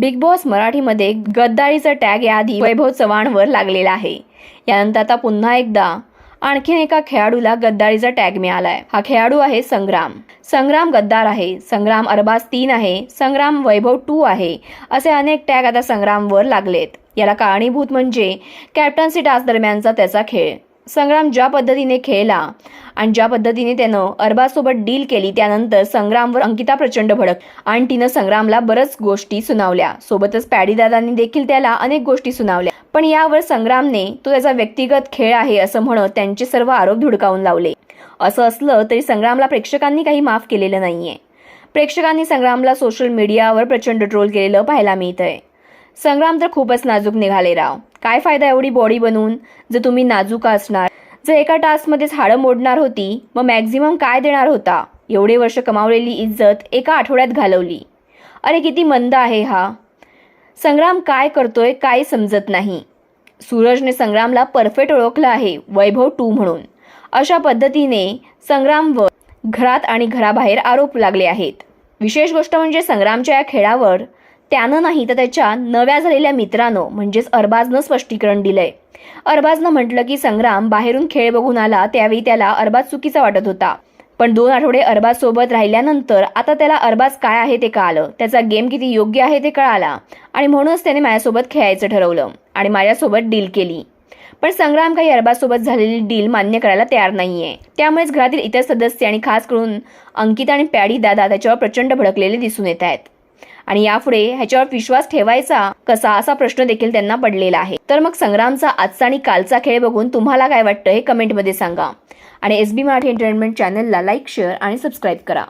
Big boss मराठीमध्ये गद्दारीचा tag याआधी वैभव चव्हाणवर लागलेला आहे. यानंतर आता पुन्हा एकदा आणखीन एका खेळाडूला गद्दारीचा टॅग मिळालाय. हा खेळाडू आहे संग्राम. संग्राम गद्दार आहे. संग्राम अरबाज तीन आहे. संग्राम वैभव टू आहे. असे अनेक टॅग आता संग्रामवर लागलेत. याला कारणीभूत म्हणजे कॅप्टन्सी टास्क दरम्यानचा त्याचा खेळ. संग्राम ज्या पद्धतीने खेळला आणि ज्या पद्धतीने त्यानं अरबासोबत डील केली त्यानंतर संग्रामवर अंकिता प्रचंड भडक आणि तिनं संग्रामला बरंच गोष्टी सुनावल्या. सोबतच पॅडीदादांनी देखील त्याला अनेक गोष्टी सुनावल्या. पण यावर संग्रामने तो त्याचा व्यक्तिगत खेळ आहे असं म्हणत त्यांचे सर्व आरोप धुडकावून लावले. असं असलं तरी संग्रामला प्रेक्षकांनी काही माफ केलेलं नाहीये. प्रेक्षकांनी संग्रामला सोशल मीडियावर प्रचंड ट्रोल केलेलं पाहायला मिळतंय. संग्राम तर खूपच नाजूक निघाले राव. काय फायदा एवढी बॉडी बनवून जर तुम्ही नाजूक असणार? जर एका टास्कमध्येच हाडं मोडणार होती मग मॅक्झिमम काय देणार होता? एवढे वर्ष कमावलेली इज्जत एका आठवड्यात घालवली. अरे किती मंद आहे हा. संग्राम काय करतोय काय समजत नाही. सूरजने संग्रामला परफेक्ट ओळखलं आहे वैभव टू म्हणून. अशा पद्धतीने संग्रामवर घरात आणि घराबाहेर आरोप लागले आहेत. विशेष गोष्ट म्हणजे संग्रामच्या या खेळावर त्यानं नाही तर त्याच्या नव्या झालेल्या मित्रानं म्हणजेच अरबाजनं स्पष्टीकरण दिलंय. अरबाजनं म्हटलं की संग्राम बाहेरून खेळ बघून आला त्यावेळी त्याला अरबाज चुकीचा वाटत होता. पण दोन आठवडे अरबाज सोबत राहिल्यानंतर आता त्याला अरबाज काय आहे ते कळालं. त्याचा गेम किती योग्य आहे ते कळाला. आणि म्हणूनच त्याने माझ्यासोबत खेळायचं ठरवलं आणि माझ्यासोबत डील केली. पण संग्राम काही अरबाजसोबत झालेली डील मान्य करायला तयार नाहीये. त्यामुळेच घरातील इतर सदस्य आणि खास करून अंकिता आणि पॅडी दादा त्याच्यावर प्रचंड भडकलेले दिसून येत आहेत. आणि यापुढे ह्याच्यावर विश्वास ठेवायचा कसा असा प्रश्न देखील त्यांना पडलेला आहे. तर मग संग्रामचा आजचा आणि कालचा खेळ बघून तुम्हाला काय वाटतं हे कमेंटमध्ये सांगा. आणि एस बी मराठी एंटरटेनमेंट चॅनलला लाईक शेअर आणि सबस्क्राईब करा.